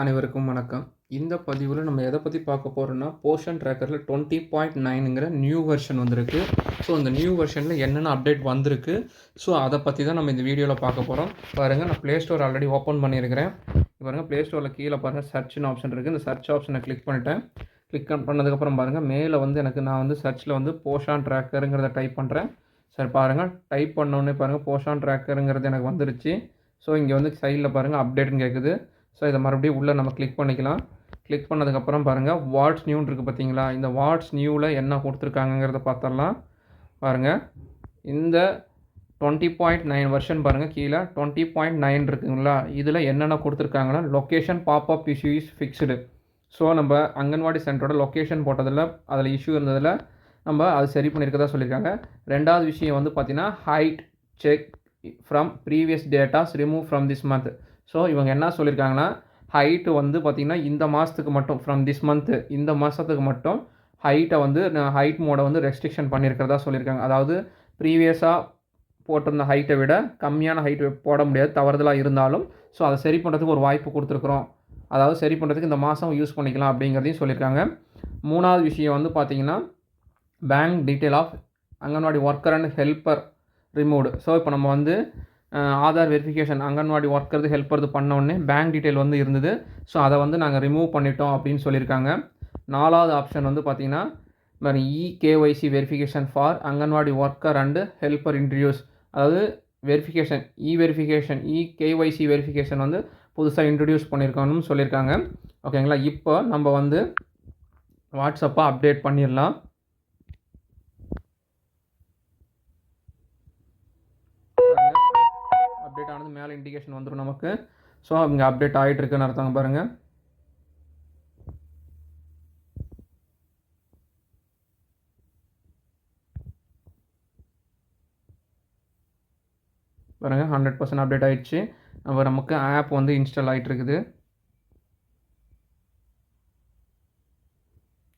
அனைவருக்கும் வணக்கம். இந்த பதிவில் நம்ம எதை பற்றி பார்க்க போகிறோன்னா போர்ஷன் ட்ராக்கரில் டுவெண்ட்டி பாயிண்ட் நைனுங்கிற நியூ வெர்ஷன் வந்திருக்கு. ஸோ அந்த நியூ வெர்ஷனில் என்னென்ன அப்டேட் வந்திருக்கு? ஸோ அதை பற்றி தான் நம்ம இந்த வீடியோவில் பார்க்க போகிறோம் பாருங்கள் நான் ப்ளே ஸ்டோர் ஆல்ரெடி ஓப்பன் பண்ணியிருக்கிறேன். பாருங்கள் ப்ளே ஸ்டோரில் கீழே பாருங்கள் சர்ச்னு ஆப்ஷன் இருக்குது இந்த சர்ச் ஆப்ஷனை கிளிக் பண்ணிட்டேன். கிளிக் பண்ணதுக்கப்புறம் பாருங்கள் மேலே வந்து எனக்கு நான் வந்து சர்ச்சில் வந்து போஷான் ட்ராக்கருங்கிறத டைப் பண்ணுறேன் சரி பாருங்கள் டைப் பண்ணோன்னே பாருங்கள் போஷான் ட்ராக்கருங்கிறது எனக்கு வந்துருச்சு. ஸோ இங்கே வந்து சைடில் பாருங்கள் அப்டேட்னு கேட்குது ஸோ இதை மறுபடியும் உள்ளே நம்ம கிளிக் பண்ணிக்கலாம். கிளிக் பண்ணதுக்கப்புறம் பாருங்கள் வாட்ஸ் நியூன்னு இருக்குது பார்த்தீங்களா? இந்த வாட்ஸ் நியூவில் என்ன கொடுத்துருக்காங்கங்கிறத பார்த்துடலாம். பாருங்கள் இந்த டுவெண்ட்டி பாயிண்ட் நைன் வருஷன் பாருங்கள் கீழே டுவெண்ட்டி பாயிண்ட் நைன் இருக்குங்களா? இதில் என்னென்ன கொடுத்துருக்காங்கன்னா location popup issue is fixed so நம்ம அங்கன்வாடி சென்டரோட லொக்கேஷன் போட்டதில் அதில் இஷ்யூ இருந்ததில் நம்ம அது சரி பண்ணியிருக்கதா சொல்லியிருக்காங்க. ரெண்டாவது விஷயம் வந்து பார்த்திங்கன்னா height check from previous datas remove from this month so இவங்க என்ன சொல்லியிருக்காங்கன்னா ஹைட்டு வந்து பார்த்திங்கன்னா இந்த மாதத்துக்கு மட்டும் ஃப்ரம் திஸ் மந்த்து இந்த மாதத்துக்கு மட்டும் ஹைட்டை வந்து ஹைட் மோடை வந்து ரெஸ்ட்ரிக்ஷன் பண்ணியிருக்கிறதா சொல்லியிருக்காங்க அதாவது ப்ரீவியஸாக போட்டிருந்த ஹைட்டை விட கம்மியான ஹைட் போட முடியாது தவறுதலாக இருந்தாலும் ஸோ அதை சரி பண்ணுறதுக்கு ஒரு வாய்ப்பு கொடுத்துருக்குறோம். அதாவது சரி பண்ணுறதுக்கு இந்த மாதம் யூஸ் பண்ணிக்கலாம் அப்படிங்கிறதையும் சொல்லியிருக்காங்க மூணாவது விஷயம் வந்து பார்த்திங்கன்னா bank detail of anganwadi worker and helper removed so இப்போ நம்ம வந்து ஆதார் வெரிஃபிகேஷன் அங்கன்வாடி ஒர்க்கர்து ஹெல்ப்பர் பண்ணோடனே பேங்க் டீட்டெயில் வந்து இருந்தது. ஸோ அதை வந்து நாங்கள் ரிமூவ் பண்ணிட்டோம் அப்படின்னு சொல்லியிருக்காங்க. நாலாவது ஆப்ஷன் வந்து பார்த்திங்கன்னா E KYC verification for anganwadi worker and helper introduce அதாவது verification E verification E KYC verification வந்து புதுசாக இன்ட்ரடியூஸ் பண்ணியிருக்காங்கன்னு சொல்லியிருக்காங்க. ஓகேங்களா இப்போ நம்ம வந்து வாட்ஸ்அப்பை அப்டேட் பண்ணிடலாம். அப்டேட் மேலே இண்டிகேஷன் வந்துடும் நமக்கு. ஸோ இங்கே அப்டேட் ஆகிட்டு இருக்குன்னு அர்த்தங்க பாருங்கள் பாருங்கள் ஹண்ட்ரட் பர்சன்ட் அப்டேட் ஆகிடுச்சு நம்ம நமக்கு ஆப் வந்து இன்ஸ்டால் ஆகிட்டு இருக்குது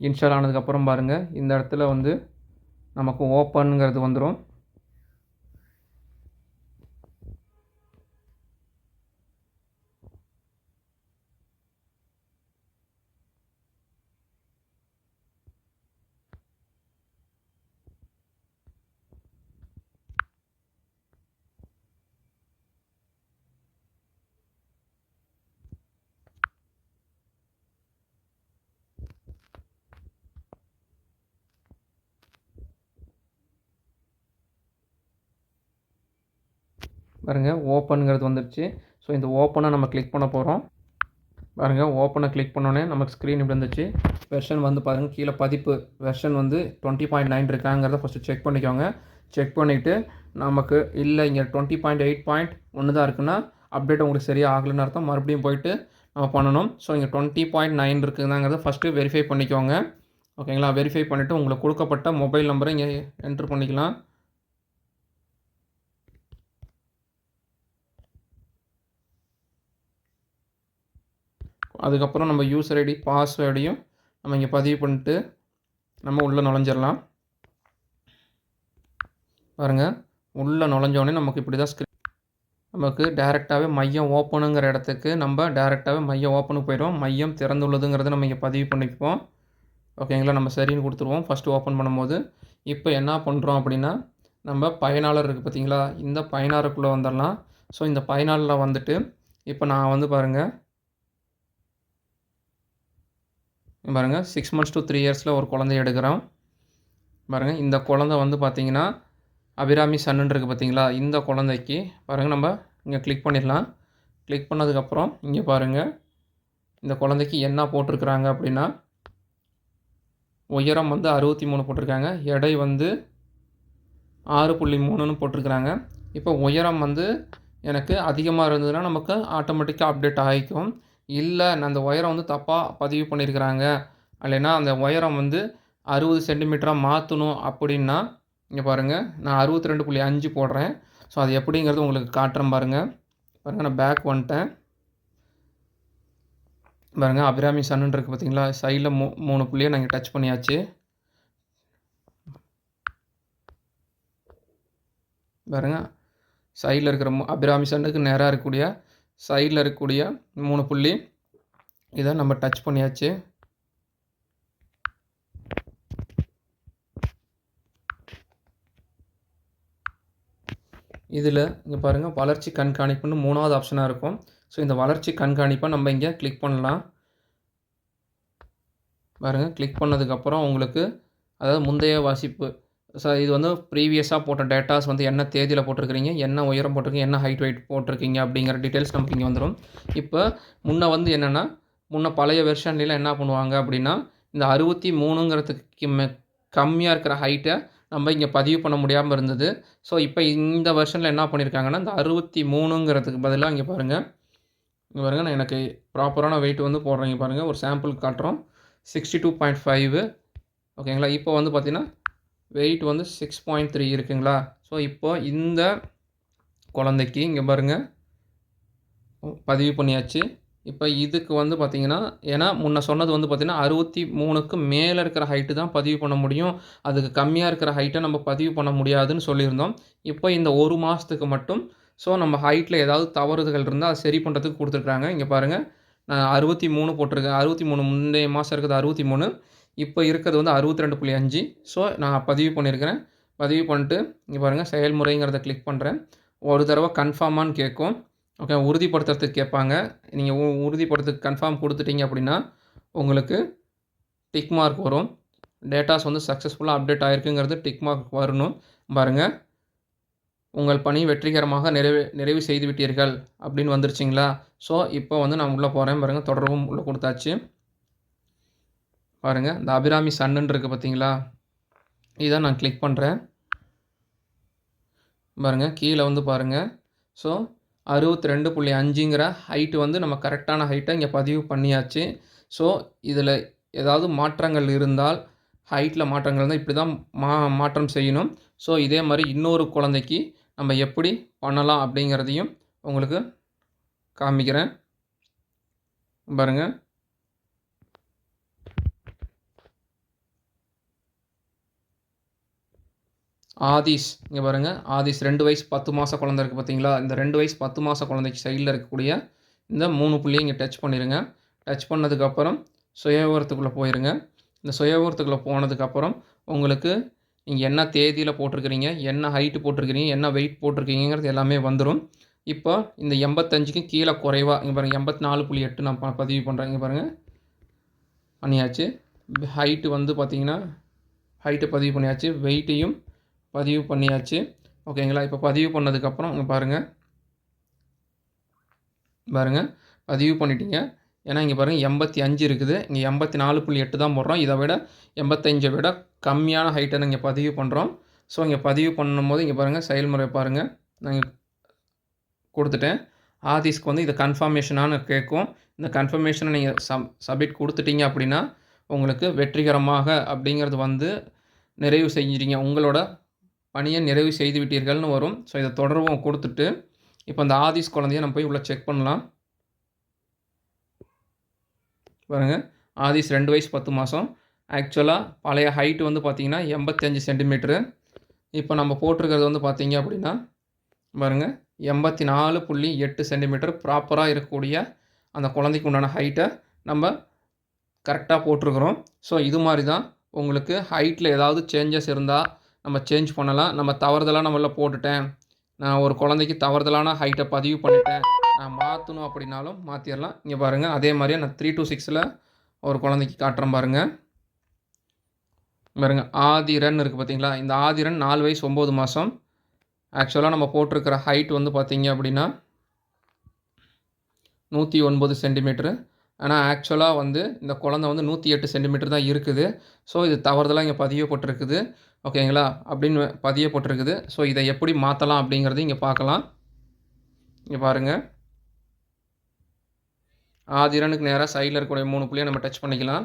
இன்ஸ்டால் ஆனதுக்கப்புறம் பாருங்கள் இந்த இடத்துல வந்து நமக்கு ஓப்பனுங்கிறது வந்துடும் பாருங்கள் ஓப்பனுங்கிறது வந்துடுச்சு ஸோ இந்த ஓப்பனை நம்ம கிளிக் பண்ண போகிறோம் பாருங்கள் ஓப்பனை கிளிக் பண்ணோன்னே நமக்கு ஸ்க்ரீன் இப்படி வந்துச்சு வெர்ஷன் வந்து பாருங்கள் கீழே பதிப்பு. வெர்ஷன் வந்து டுவெண்ட்டி பாயிண்ட் நைன் இருக்காங்கிறத ஃபஸ்ட்டு செக் பண்ணிக்கோங்க. செக் பண்ணிவிட்டு நமக்கு இல்லை இங்கே டுவெண்ட்டி பாயிண்ட் எயிட் பாயிண்ட் ஒன்று தான் இருக்குன்னா அப்டேட் உங்களுக்கு சரியாக ஆகலைன்னு அர்த்தம். மறுபடியும் போயிட்டு நம்ம பண்ணணும். ஸோ இங்கே டுவெண்ட்டி பாயிண்ட் நைன் இருக்குதாங்கிறத ஃபஸ்ட்டு வெரிஃபை பண்ணிக்கோங்க. ஓகேங்களா வெரிஃபை பண்ணிவிட்டு உங்களுக்கு கொடுக்கப்பட்ட மொபைல் நம்பரை இங்கே என்ட்ரு பண்ணிக்கலாம். அதுக்கப்புறம் நம்ம யூசர் ஐடி பாஸ்வேர்டையும் நம்ம இங்கே பதிவு பண்ணிட்டு நம்ம உள்ளே நுழைஞ்சிடலாம். பாருங்கள் உள்ளே நுழைஞ்சோடனே நமக்கு இப்படி தான் ஸ்க்ரீன் நமக்கு டேரெக்டாகவே மையம் ஓப்பனுங்கிற இடத்துக்கு நம்ம டேரெக்டாகவே மையம் ஓப்பனுக்கு போயிடுவோம். மையம் திறந்துள்ளதுங்கிறத நம்ம இங்கே பதிவு பண்ணிப்போம் ஓகேங்களா நம்ம சரின்னு கொடுத்துருவோம். ஃபஸ்ட்டு ஓப்பன் பண்ணும்போது இப்போ என்ன பண்ணுறோம் அப்படின்னா நம்ம பயனாளர் இருக்குது பார்த்தீங்களா இந்த பயனாளருக்குள்ளே வந்துடலாம். ஸோ இந்த பயனாளரில் வந்துட்டு இப்போ நான் வந்து பாருங்கள் பாருங்கள் சிக்ஸ் மந்த்ஸ் டு த்ரீ இயர்ஸில் ஒரு குழந்தைய எடுக்கிறோம். பாருங்கள் இந்த குழந்த வந்து பார்த்திங்கன்னா அபிராமி சன்னு இருக்குது பார்த்தீங்களா இந்த குழந்தைக்கு பாருங்கள் நம்ம இங்கே கிளிக் பண்ணிடலாம். கிளிக் பண்ணதுக்கப்புறம் இங்கே பாருங்கள் இந்த குழந்தைக்கு என்ன போட்டிருக்குறாங்க அப்படின்னா உயரம் வந்து அறுபத்தி மூணு போட்டிருக்காங்க எடை வந்து ஆறு புள்ளி மூணுன்னு போட்டிருக்கிறாங்க. இப்போ உயரம் வந்து எனக்கு அதிகமாக இருந்ததுன்னா நமக்கு ஆட்டோமேட்டிக்காக அப்டேட் ஆகிக்கும். இல்லை அந்த உயரம் வந்து தப்பாக பதிவு பண்ணியிருக்கிறாங்க இல்லைன்னா அந்த உயரம் வந்து அறுபது சென்டிமீட்டராக மாற்றணும் அப்படின்னா இங்கே பாருங்கள் நான் அறுபத்தி ரெண்டு புள்ளி அஞ்சு போடுறேன். ஸோ அது எப்படிங்கிறது உங்களுக்கு காட்டுறேன் பாருங்கள் பாருங்கள் நான் பேக் வந்துட்டேன். பாருங்கள் அபிராமி சன்னு இருக்குது பார்த்தீங்களா சைடில் மூ மூணு புள்ளியை நாங்கள் டச் பண்ணியாச்சு. பாருங்கள் சைடில் இருக்கிற அபிராமி சன்னுக்கு நேராக இருக்கக்கூடிய சைடில் இருக்கக்கூடிய மூணு புள்ளி. இதை நம்ம டச் பண்ணியாச்சு. இதில் இங்கே பாருங்கள் வளர்ச்சி கண்காணிப்புன்னு மூணாவது ஆப்ஷனாக இருக்கும். ஸோ இந்த வளர்ச்சி கண்காணிப்பை நம்ம இங்கே கிளிக் பண்ணலாம். பாருங்கள் கிளிக் பண்ணதுக்கப்புறம் உங்களுக்கு அதாவது முந்தைய வாசிப்பு சார் இது வந்து ப்ரீவியஸாக போட்ட டேட்டாஸ் வந்து என்ன தேதியில் போட்டிருக்கிறீங்க என்ன உயரம் போட்டிருக்கீங்க என்ன ஹைட் வெயிட் போட்டிருக்கீங்க அப்படிங்கிற டீட்டெயில்ஸ் நமக்கு இங்கே வந்துடும் இப்போ முன்ன வந்து என்னென்னா முன்ன பழைய வெர்ஷன்லாம் என்ன பண்ணுவாங்க அப்படின்னா இந்த அறுபத்தி மூணுங்கிறதுக்கு கம்மியாக இருக்கிற ஹைட்டை நம்ம இங்கே பதிவு பண்ண முடியாமல் இருந்தது. ஸோ இப்போ இந்த வெர்ஷனில் என்ன பண்ணியிருக்காங்கன்னா இந்த அறுபத்தி மூணுங்கிறதுக்கு பதிலாக இங்கே பாருங்கள் இங்கே பாருங்கள் நான் எனக்கு ப்ராப்பரான வெயிட் வந்து போடுறீங்க பாருங்கள் ஒரு சாம்பிள் காட்டுறோம். சிக்ஸ்டி டூ பாயிண்ட் ஃபைவ் ஓகேங்களா? இப்போ வந்து பார்த்திங்கன்னா வெயிட் வந்து சிக்ஸ் பாயிண்ட் த்ரீ இருக்குங்களா? ஸோ இப்போ இந்த குழந்தைக்கு இங்கே பாருங்கள் பதிவு பண்ணியாச்சு. இப்போ இதுக்கு வந்து பார்த்திங்கன்னா ஏன்னா முன்ன சொன்னது வந்து பார்த்திங்கன்னா அறுபத்தி மூணுக்கு மேலே இருக்கிற ஹைட்டு தான் பதிவு பண்ண முடியும். அதுக்கு கம்மியாக இருக்கிற ஹைட்டை நம்ம பதிவு பண்ண முடியாதுன்னு சொல்லியிருந்தோம். இப்போ இந்த ஒரு மாதத்துக்கு மட்டும் ஸோ நம்ம ஹைட்டில் ஏதாவது தவறுகள் இருந்தால் அதை சரி பண்ணுறதுக்கு கொடுத்துருக்குறாங்க. இங்கே பாருங்கள் நான் அறுபத்தி மூணு போட்டிருக்கேன். அறுபத்தி மூணு முந்தைய மாதம் இருக்கிறது அறுபத்தி மூணு. இப்போ இருக்கிறது வந்து அறுபத்தி ரெண்டு புள்ளி அஞ்சு. ஸோ நான் பதிவு பண்ணியிருக்கிறேன். பதிவு பண்ணிட்டு இங்கே பாருங்கள் செயல்முறைங்கிறத கிளிக் பண்ணுறேன் ஒரு தடவை கன்ஃபார்மான்னு கேட்கும். ஓகே உறுதிப்படுத்துறதுக்கு கேட்பாங்க. நீங்கள் உ உறுதிப்படுத்துறதுக்கு கன்ஃபார்ம் கொடுத்துட்டீங்க அப்படின்னா உங்களுக்கு டிக் மார்க் வரும். டேட்டாஸ் வந்து சக்ஸஸ்ஃபுல்லாக அப்டேட் ஆகிருக்குங்கிறது டிக் மார்க் வரணும். பாருங்கள் உங்கள் பணி வெற்றிகரமாக நிறைவு நிறைவு செய்து விட்டீர்கள் அப்படின்னு வந்துருச்சிங்களா? ஸோ இப்போ வந்து நான் உள்ளே போகிறேன் பாருங்கள் தொடர்பும் உள்ளே கொடுத்தாச்சு. பாருங்கள் இந்த அபிராமி சன்னுன்னு இருக்குது பார்த்தீங்களா இதை நான் கிளிக் பண்ணுறேன் பாருங்கள் கீழே வந்து பாருங்கள் ஸோ அறுபத்தி ரெண்டு புள்ளி அஞ்சுங்கிற ஹைட்டு வந்து நம்ம கரெக்டான ஹைட்டை இங்கே பதிவு பண்ணியாச்சு. ஸோ இதில் ஏதாவது மாற்றங்கள் இருந்தால் ஹைட்டில் மாற்றங்கள் இருந்தால் இப்படி தான் மா மாற்றம் செய்யணும். ஸோ இதே மாதிரி இன்னொரு குழந்தைக்கு நம்ம எப்படி பண்ணலாம் அப்படிங்கிறதையும் உங்களுக்கு காமிக்கிறேன். பாருங்கள் ஆதிஸ் இங்கே பாருங்கள் ஆதிஸ் ரெண்டு வயசு பத்து மாத குழந்த இருக்குது பார்த்தீங்களா இந்த ரெண்டு வயசு பத்து மாத குழந்தைக்கு சைடில் இருக்கக்கூடிய இந்த மூணு புள்ளியை இங்கே டச் பண்ணிடுங்க டச் பண்ணதுக்கப்புறம் சுயவிவரத்துக்குள்ளே போயிருங்க. இந்த சுயவிவரத்துக்குள்ளே போனதுக்கப்புறம் உங்களுக்கு நீங்கள் என்ன தேதியில் போட்டிருக்கிறீங்க என்ன ஹைட்டு போட்டிருக்கிறீங்க என்ன வெயிட் போட்டிருக்கீங்கிறது எல்லாமே வந்துடும் இப்போ இந்த எண்பத்தஞ்சுக்கு கீழே குறைவாக இங்கே பாருங்கள் எண்பத்தி நாலு புள்ளி எட்டு நான் பதிவு பண்ணுறேன் இங்கே பாருங்கள் பண்ணியாச்சு. ஹைட்டு வந்து பார்த்திங்கன்னா ஹைட்டு பதிவு பண்ணியாச்சு. வெயிட்டையும் பதிவு பண்ணியாச்சு. ஓகேங்களா? இப்போ பதிவு பண்ணதுக்கப்புறம் இங்கே பாருங்கள் பாருங்கள் பதிவு பண்ணிட்டீங்க. ஏன்னா இங்கே பாருங்கள் எண்பத்தி அஞ்சு இருக்குது. இங்கே எண்பத்தி நாலு புள்ளி எட்டு தான் போடுறோம். இதை விட எண்பத்தஞ்சை விட கம்மியான ஹைட்டை இங்கே பதிவு பண்ணுறோம் ஸோ இங்கே பதிவு பண்ணும்போது இங்கே பாருங்கள் செயல்முறை பாருங்கள் நாங்கள் கொடுத்துட்டேன். ஆதிஸ்க்கு வந்து இதை கன்ஃபர்மேஷனானு கேட்கும். இந்த கன்ஃபர்மேஷனை நீங்கள் சப் சப்மிட் கொடுத்துட்டீங்க அப்படின்னா உங்களுக்கு வெற்றிகரமாக அப்படிங்கிறது வந்து நிறைவு செஞ்சுட்டீங்க உங்களோட பணியை நிறைவு செய்து விட்டீர்கள்னு வரும். ஸோ இதை தொடர்பும் கொடுத்துட்டு இப்போ அந்த ஆதிஸ் குழந்தைய நம்ம போய் உள்ளே செக் பண்ணலாம். பாருங்கள் ஆதிஸ் ரெண்டு வயசு பத்து மாதம் ஆக்சுவலாக பழைய ஹைட்டு வந்து பார்த்திங்கன்னா எண்பத்தஞ்சு சென்டிமீட்ரு இப்போ நம்ம போட்டிருக்கிறது வந்து பார்த்திங்க அப்படின்னா பாருங்கள் எண்பத்தி நாலு புள்ளி எட்டு சென்டிமீட்டர் ப்ராப்பராக இருக்கக்கூடிய அந்த குழந்தைக்கு உண்டான ஹைட்டை நம்ம கரெக்டாக போட்டிருக்கிறோம். ஸோ இது மாதிரி தான் உங்களுக்கு ஹைட்டில் ஏதாவது சேஞ்சஸ் இருந்தால் நம்ம சேஞ்ச் பண்ணலாம். நம்ம தவறுதலாக நம்மள போட்டுட்டேன். நான் ஒரு குழந்தைக்கு தவறுதலான ஹைட்டை பதிவு பண்ணிட்டேன். நான் மாற்றணும் அப்படின்னாலும் மாற்றிடலாம் இங்கே பாருங்கள் அதே மாதிரியே நான் த்ரீ டூ சிக்ஸில் ஒரு குழந்தைக்கு காட்டுறேன் பாருங்கள் பாருங்கள் ஆதிரன் இருக்குது பார்த்தீங்களா இந்த ஆதிரன் நாலு வயசு ஒம்பது மாதம் ஆக்சுவலாக நம்ம போட்டிருக்கிற ஹைட் வந்து பார்த்திங்க அப்படின்னா நூற்றி ஒன்பது சென்டிமீட்ரு ஆனால் ஆக்சுவலாக வந்து இந்த குழந்த வந்து நூற்றி எட்டு சென்டிமீட்டர் தான் இருக்குது. ஸோ இது தவறுதலாக இங்கே பதியப்பட்டிருக்குது. ஓகேங்களா? அப்படின்னு பதியப்பட்டிருக்குது ஸோ இதை எப்படி மாற்றலாம் அப்படிங்கிறது இங்கே பார்க்கலாம். இங்கே பாருங்கள் ஆதிரனுக்கு நேராக சைடில் இருக்கக்கூடிய மூணு புள்ளியை நம்ம டச் பண்ணிக்கலாம்.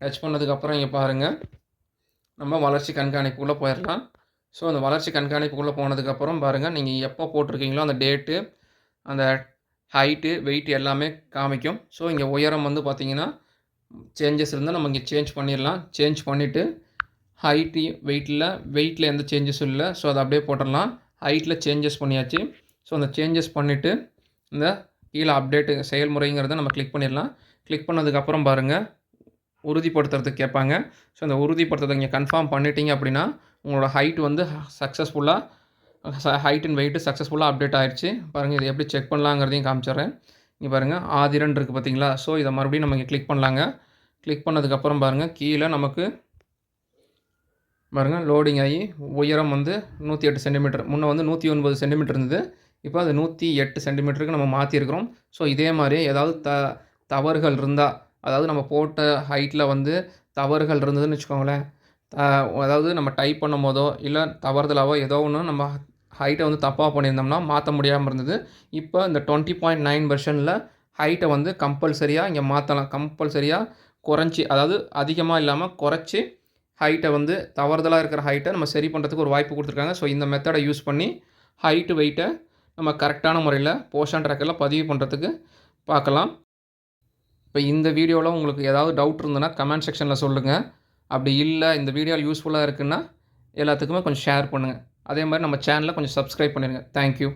டச் பண்ணதுக்கப்புறம் இங்கே பாருங்கள் நம்ம வளர்ச்சி கண்காணிப்புக்குள்ளே போயிடலாம். ஸோ அந்த வளர்ச்சி கண்காணிப்புக்குள்ளே போனதுக்கப்புறம் பாருங்கள் நீங்கள் எப்போ போட்டிருக்கீங்களோ அந்த டேட்டு அந்த ஹைட்டு வெயிட் எல்லாமே காமிக்கும். ஸோ இங்கே உயரம் வந்து பார்த்திங்கன்னா சேஞ்சஸ் இருந்தால் நம்ம இங்கே சேஞ்ச் பண்ணிடலாம். சேஞ்ச் பண்ணிவிட்டு ஹைட்டு வெயிட்டில் வெயிட்டில் எந்த சேஞ்சஸும் இல்லை. ஸோ அதை அப்படியே போட்டுடலாம். ஹைட்டில் சேஞ்சஸ் பண்ணியாச்சு. ஸோ அந்த சேஞ்சஸ் பண்ணிவிட்டு இந்த கீழே அப்டேட்டு செயல்முறைங்கிறத நம்ம கிளிக் பண்ணிடலாம். கிளிக் பண்ணதுக்கப்புறம் பாருங்கள் உறுதிப்படுத்துறதுக்கு கேட்பாங்க. ஸோ அந்த உறுதிப்படுத்துறதை நீங்கள் கன்ஃபார்ம் பண்ணிட்டீங்க அப்படின்னா உங்களோட ஹைட் வந்து சக்ஸஸ்ஃபுல்லாக ஹைட் அண்ட் வெயிட்டு சக்ஸஸ்ஃபுல்லாக அப்டேட் ஆகிடுச்சு பாருங்கள் இது எப்படி செக் பண்ணலாங்கிறதையும் காமிச்சிட்றேன். இங்கே பாருங்கள் ஆதிரன் இருக்குது பார்த்தீங்களா? ஸோ இதை மறுபடியும் நம்ம இங்கே கிளிக் பண்ணலாங்க. கிளிக் பண்ணதுக்கப்புறம் பாருங்கள் கீழே நமக்கு பாருங்கள் லோடிங் ஆகி உயரம் வந்து நூற்றி எட்டு சென்டிமீட்டர் முன்னே வந்து நூற்றி ஒன்பது சென்டிமீட்டர் இருந்தது. இப்போ அது நூற்றி எட்டு சென்டிமீட்டருக்கு நம்ம மாற்றிருக்கிறோம் ஸோ இதே மாதிரி ஏதாவது த தவறுகள் இருந்தால் அதாவது நம்ம போட்ட ஹைட்டில் வந்து தவறுகள் இருந்ததுன்னு வச்சுக்கோங்களேன். அதாவது நம்ம டைப் பண்ணும் போதோ இல்லை தவறுதலாவோ ஏதோ ஒன்று நம்ம ஹைட்டை வந்து தப்பாக பண்ணியிருந்தோம்னா மாற்ற முடியாமல் இருந்தது. இப்போ இந்த டுவெண்ட்டி பாயிண்ட் நைன் வெர்ஷனில் ஹைட்டை வந்து கம்பல்சரியாக இங்கே மாற்றலாம் கம்பல்சரியாக குறைஞ்சி அதாவது அதிகமாக இல்லாமல் குறைச்சி ஹைட்டை வந்து தவறுதலாக இருக்கிற ஹைட்டை நம்ம சரி பண்ணுறதுக்கு ஒரு வாய்ப்பு கொடுத்துருக்காங்க. ஸோ இந்த மெத்தடை யூஸ் பண்ணி ஹைட்டு வெயிட்டை நம்ம கரெக்டான முறையில் போஷன் ட்ராக்கரில் பதிவு பண்ணுறதுக்கு பார்க்கலாம். இப்போ இந்த வீடியோவில் உங்களுக்கு ஏதாவது டவுட் இருந்ததுன்னா கமெண்ட் செக்ஷனில் சொல்லுங்கள் அப்படி இல்லை இந்த வீடியோ யூஸ்ஃபுல்லாக இருக்குன்னா எல்லாத்துக்குமே கொஞ்சம் ஷேர் பண்ணுங்கள் அதே மாதிரி நம்ம சேனலை கொஞ்சம் சப்ஸ்கிரைப் பண்ணிடுங்க தேங்க்யூ